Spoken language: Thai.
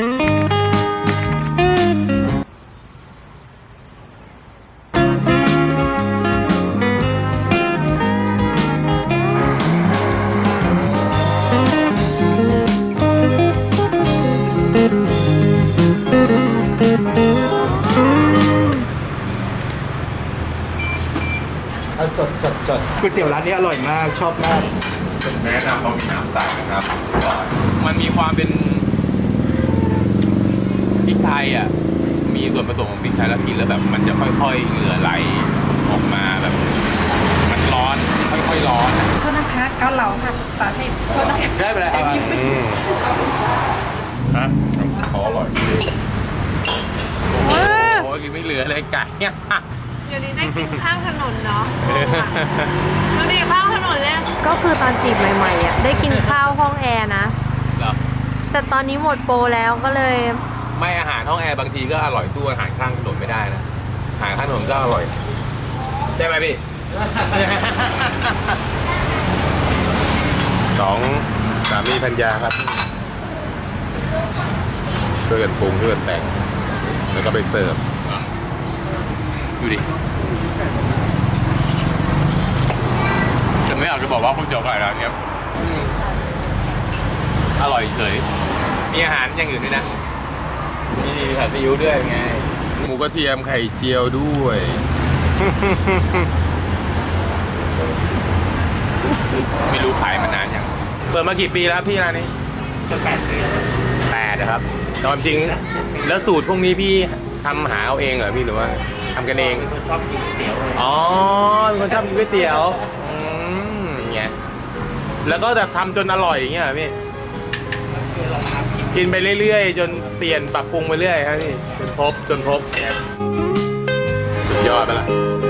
เอาจดจดจดก๋วยเตี๋ยวร้านนี้อร่อยมากชอบมาก แนะนำต้องมีน้ำใสนะครับ มันมีความเป็นพ ริกไทยอะมีส่วนผสมของพริกไทยแล้วกินแล้วแบบมันจะค่อย ๆเหงื่อไหลออกมาแบบ มันร้อนค่อยๆร้อนอะโทษนะคะเกาเหลาค่ะสาธิตโทษนะคะได้ไปแล้วครับฮะเขาอร่อยว้าโอ้ยกินไม่เหลือเลยไก่เนี่ยเดี๋ยวนี้ได้กินข้างถนนเนาะดูดิข้างถนนเลยก็คือตอนจีบใหม่ๆอะได้กินข้าวห้องแอร์นะ เหรอแต่ตอนนี้หมดโปรแล้วก็เลย ไม่อาหารห้องแอร์บางทีก็อร่อยสู้อาหารข้างถนนไม่ได้นะอาหารข้างถนนก็อร่อยใช่ไหมพี่ สองสามีพัญญาครับช่วยกันปรุงช่วยกันแต่งแล้วก็ไปเสิร์ฟดูดิจะไม่อยากจะบอกว่าคุณเจียวไก่ร้านเนี้ยอืมอร่อยเฉยมีอาหารอย่างอื่นด้วยนะ มีผัดซีอิ๊วด้วยไง หมูกระเทียมไข่เจียวด้วย ไม่รู้ขายมานานยัง เปิดมากี่ปีแล้วพี่ร้านนี้จะแปดเลยแปดนะครับตอนจริง แล้วสูตรพวกนี้พี่ทำหาเอาเองเหรอพี่หรือว่าทำกันเองคนชอบกินก๋วยเตี๋ยวเลยอ๋อเป็นคนชอบกินก๋วยเตี๋ยว อืมเงี้ย แล้วก็แบบทำจนอร่อยอย่างเงี้ยเหรอพี่คือลองทำ กินไปเรื่อยๆ จนเปลี่ยนปรับปรุงไปเรื่อยครับพี่จนพบจนพบสุดยอดไปละ